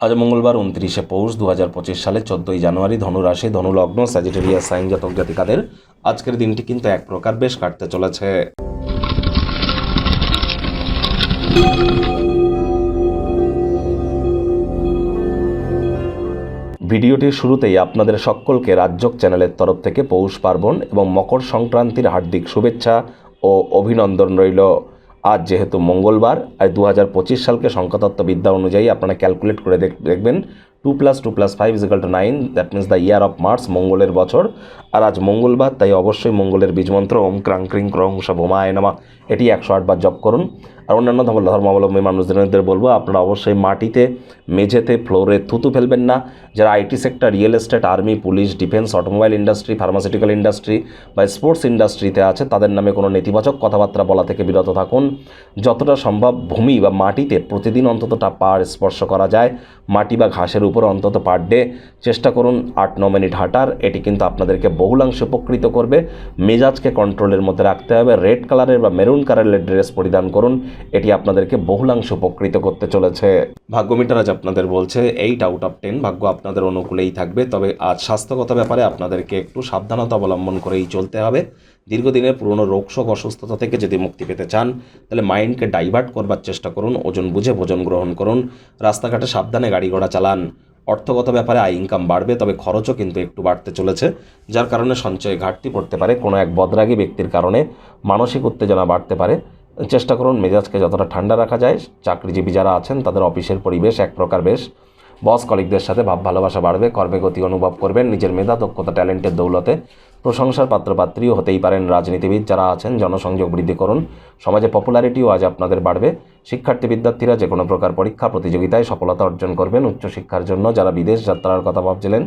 আজ মঙ্গলবার উনত্রিশে পৌষ দু হাজার পঁচিশ সালে চোদ্দোই জানুয়ারি ধনুরাশি, ধনুলগ্ন স্যাজিটেরিয়াস সাইন জাতক জাতিকাদের আজকের দিনটি কিন্তু এক প্রকার বেশ কাটতে চলেছে। ভিডিওটির শুরুতেই আপনাদের সকলকে রাজ্যক চ্যানেলের তরফ থেকে পৌষ পার্বণ এবং মকর সংক্রান্তির হার্দিক শুভেচ্ছা ও অভিনন্দন রইল। আজ যেহেতু মঙ্গলবার আর দু হাজার পঁচিশ সালকে সংখ্যাতত্ত্ব বিদ্যা অনুযায়ী আপনারা ক্যালকুলেট করে দেখ- দেখবেন two plus two plus five is equal to nine that means the year of March মঙ্গলের বছর আর আজ মঙ্গলবার, তাই অবশ্যই মঙ্গলের বীজমন্ত্র ওম ক্রাং ক্রিং ক্রং ভোমায় নামা। এটি একশো আটবার জপ করুন। আর অন্যান্য ধর্ম, ধর্মাবলম্বী মানুষদের বলব, আপনারা অবশ্যই মাটিতে, মেঝেতে, ফ্লোরে থুতু ফেলবেন না। যারা IT sector, real estate, army, police, defence, automobile industry, pharmaceutical industry বা স্পোর্টস ইন্ডাস্ট্রিতে আছে, তাদের নামে কোনো নেতিবাচক কথাবার্তা বলা থেকে বিরত থাকুন। যতটা সম্ভব ভূমি বা মাটিতে প্রতিদিন অন্ততটা পার স্পর্শ করা যায়। মাটি বা ঘাসের উপর অন্তত পার ডে চেষ্টা করুন আট ন মিনিট হাঁটার। এটি কিন্তু আপনাদেরকে বহুলাংশে উপকৃত করবে। মেজাজকে কন্ট্রোলের মধ্যে রাখতে হবে। রেড কালারের বা মেরুন কালারের ড্রেস পরিধান করুন। এটি আপনাদেরকে বহুলাংশ উপকৃত করতে চলেছে। ভাগ্যমিটার আজ আপনাদের বলছে এইট আউট অফ টেন ভাগ্য আপনাদের অনুকূলেই থাকবে। তবে আজ স্বাস্থ্যগত ব্যাপারে আপনাদেরকে একটু সাবধানতা অবলম্বন করেই চলতে হবে। দীর্ঘদিনের পুরনো রোগশোক অসুস্থতা থেকে যদি মুক্তি পেতে চান, তাহলে মাইন্ডকে ডাইভার্ট করবার চেষ্টা করুন। ওজন বুঝে ভোজন গ্রহণ করুন। রাস্তাঘাটে সাবধানে গাড়ি ঘোড়া চালান। অর্থগত ব্যাপারে আয় ইনকাম বাড়বে, তবে খরচও কিন্তু একটু বাড়তে চলেছে, যার কারণে সঞ্চয়ে ঘাটতি পড়তে পারে। কোনো এক বদরাগী ব্যক্তির কারণে মানসিক উত্তেজনা বাড়তে পারে। চেষ্টা করুন মেজাজকে যতটা ঠান্ডা রাখা যায়। চাকরিজীবী যারা আছেন, তাদের অফিসের পরিবেশ এক প্রকার বেশ। বস কলিকদের সাথে ভাব ভালোবাসা বাড়বে, কর্মে গতি অনুভব করবেন, নিজের মেধা, দক্ষতা, ট্যালেন্টের দৌলতে। প্রশংসার পাত্রপাত্রীও হতেই পারেন রাজনীতিবিদ। যারা আছেন, জনসংযোগ বৃদ্ধি করুন। সমাজে পপুলারিটিও আজ আপনাদের বাড়বে। শিক্ষার্থী বিদ্যার্থীরা যে কোনো প্রকার পরীক্ষা প্রতিযোগিতায় সফলতা অর্জন করবেন। উচ্চশিক্ষার জন্য যারা বিদেশ যাত্রার কথা ভাবছিলেন,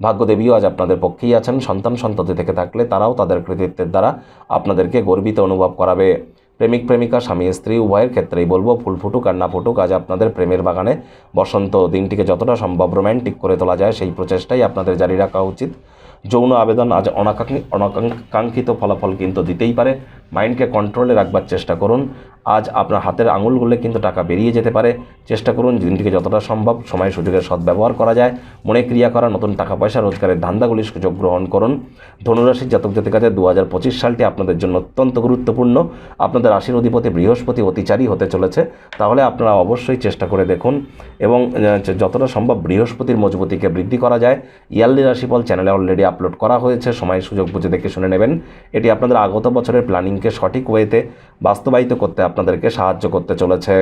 ভাগ্যদেবীও আজ আপনাদের পক্ষেই আছেন। সন্তান সন্ততি থেকে থাকলে তারাও তাদের কৃতিত্বের দ্বারা আপনাদেরকে গর্বিত অনুভব করাবে। প্রেমিক, প্রেমিকা, স্বামী, স্ত্রী, উভয়ের ক্ষেত্রেই বলব, ফুল ফুটুক আর না ফুটুক, আজ আপনাদের প্রেমের বাগানে বসন্ত দিনটিকে যতটা সম্ভব রোম্যান্টিক করে তোলা যায়, সেই প্রচেষ্টাই আপনাদের জারি রাখা উচিত। যৌন আবেদন আজ অনাকাঙ্ক্ষী, অনাকাঙ্ক্ষিত ফলাফল কিন্তু দিতেই পারে। মাইন্ডকে কন্ট্রোলে রাখবার চেষ্টা করুন। আজ আপনার হাতের আঙুলগুলো কিন্তু টাকা বেরিয়ে যেতে পারে। চেষ্টা করুন দিনটিকে যতটা সম্ভব সময় সুযোগের সদ্ব্যবহার করা যায়। মনে ক্রিয়া করা, নতুন টাকা পয়সা, রোজগারের ধান্দাগুলির সুযোগ গ্রহণ করুন। ধনুরাশির জাতক জাতিকাদের দু হাজার পঁচিশ সালটি আপনাদের জন্য অত্যন্ত গুরুত্বপূর্ণ। আপনাদের রাশির অধিপতি বৃহস্পতি অতিচারী হতে চলেছে। তাহলে আপনারা অবশ্যই চেষ্টা করে দেখুন। এবং যতটা সম্ভব বৃহস্পতির মজবুতিকে বৃদ্ধি করা যায়। ইয়ারলি রাশিফল চ্যানেলে অলরেডি আপলোড করা হয়েছে। সময় সুযোগ বুঝে দেখে শুনে নেবেন। এটি আপনাদের আগত বছরের প্ল্যানিংকে সঠিক ওয়েতে বাস্তবায়িত করতে আপনাদেরকে সাহায্য করতে চলেছে।